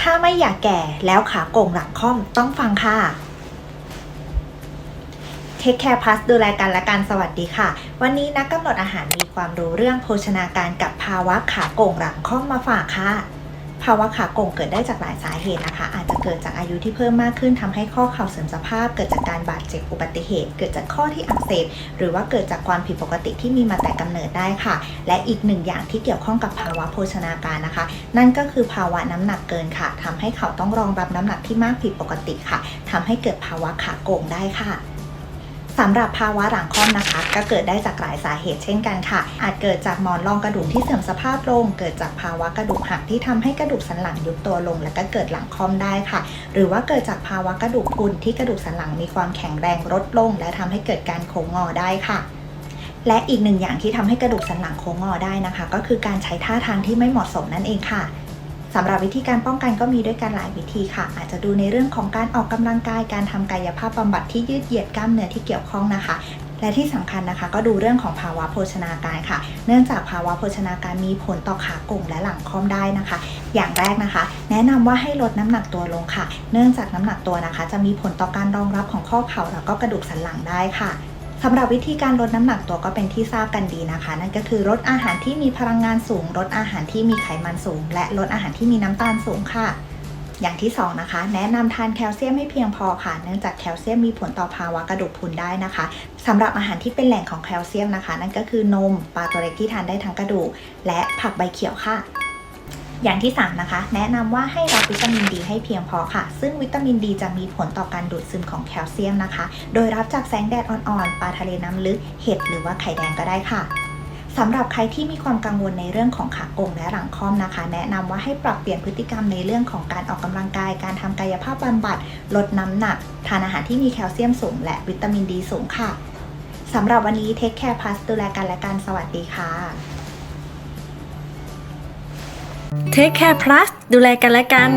ถ้าไม่อยากแก่แล้วขาโก่งหลังค่อมต้องฟังค่ะเทคแคร์พลัสดูแลกันและกันสวัสดีค่ะ วันนี้นักกำหนดอาหารมีความรู้เรื่องโภชนาการกับภาวะขาโก่งหลังค่อมมาฝากค่ะ ภาวะขาโก่งเกิดได้จากหลายสาเหตุนะคะ อาจจะเกิดจากอายุที่เพิ่มมากขึ้นทำให้ข้อเข่าเสื่อมสภาพ เกิดจากการบาดเจ็บอุบัติเหตุ เกิดจากข้อที่อักเสบหรือว่าเกิดจากความผิดปกติที่มีมาแต่กำเนิดได้ค่ะ และอีกหนึ่งอย่างที่เกี่ยวข้องกับภาวะโภชนาการนะคะ นั่นก็คือภาวะน้ำหนักเกินค่ะทำให้เขาต้องรองรับน้ำหนักที่มากผิดปกติค่ะทำให้เกิดภาวะขาโก่งได้ค่ะ สำหรับภาวะหลังค่อมนะคะ ก็เกิดได้จากหลายสาเหตุเช่นกันค่ะ อาจเกิดจากหมอนรองกระดูกที่เสื่อมสภาพลง เกิดจากภาวะกระดูกหักที่ทำให้กระดูกสันหลังยุบตัวลง และก็เกิดหลังค่อมได้ค่ะ หรือว่าเกิดจากภาวะกระดูกพรุนที่กระดูกสันหลังมีความแข็งแรงลดลง และทำให้เกิดการโค้งงอได้ค่ะและอีกหนึ่งอย่างที่ทำให้กระดูกสันหลังโค้งงอได้นะคะ ก็คือการใช้ท่าทางที่ไม่เหมาะสมนั่นเองค่ะ สำหรับวิธีการป้องกันก็มีด้วยกันหลายวิธีค่ะ อาจจะดูในเรื่องของการออกกำลังกายการทำกายภาพบำบัดที่ยืดเหยียดกล้ามเนื้อที่เกี่ยวข้องนะคะและที่สำคัญนะคะก็ดูเรื่องของภาวะโภชนาการค่ะ เนื่องจากภาวะโภชนาการมีผลต่อขาก่งและหลังค่อมได้นะคะ อย่างแรกนะคะ แนะนำว่าให้ลดน้ำหนักตัวลงค่ะ เนื่องจากน้ำหนักตัวนะคะ จะมีผลต่อการรองรับของข้อเข่าแล้วก็กระดูกสันหลังได้ค่ะ สำหรับวิธีการลดน้ำหนักตัวก็เป็นที่ทราบกันดีนะคะ นั่นก็คือลดอาหารที่มีพลังงานสูงลดอาหารที่มีไขมันสูง และลดอาหารที่มีน้ำตาลสูงค่ะ อย่างที่สองนะคะ แนะนำทานแคลเซียมให้เพียงพอค่ะ เนื่องจากแคลเซียมมีผลต่อภาวะกระดูกพรุนได้นะคะสำหรับอาหารที่เป็นแหล่งของแคลเซียมนะคะ นั่นก็คือนมปลาตัวเล็กที่ทานได้ทั้งกระดูก และผักใบเขียวค่ะ อย่างที่ 3 นะคะ แนะนำว่าให้รับวิตามินดีให้เพียงพอค่ะ ซึ่งวิตามินดีจะมีผลต่อการดูดซึมของแคลเซียมนะคะ โดยรับจากแสงแดดอ่อนๆปลาทะเลน้ำลึกเห็ดหรือว่าไข่แดงก็ได้ค่ะสำหรับใครที่มีความกังวลในเรื่องของขาโก่งและหลังค่อมนะคะ แนะนำว่าให้ปรับเปลี่ยนพฤติกรรมในเรื่องของการออกกำลังกาย การทำกายภาพบำบัด ลดน้ำหนัก ทานอาหารที่มีแคลเซียมสูง และวิตามินดีสูงค่ะสำหรับวันนี้เทคแคร์พ u สดูแลกันและกันสวัสดีค่ะ Take Care Plus ดูแลกันและกัน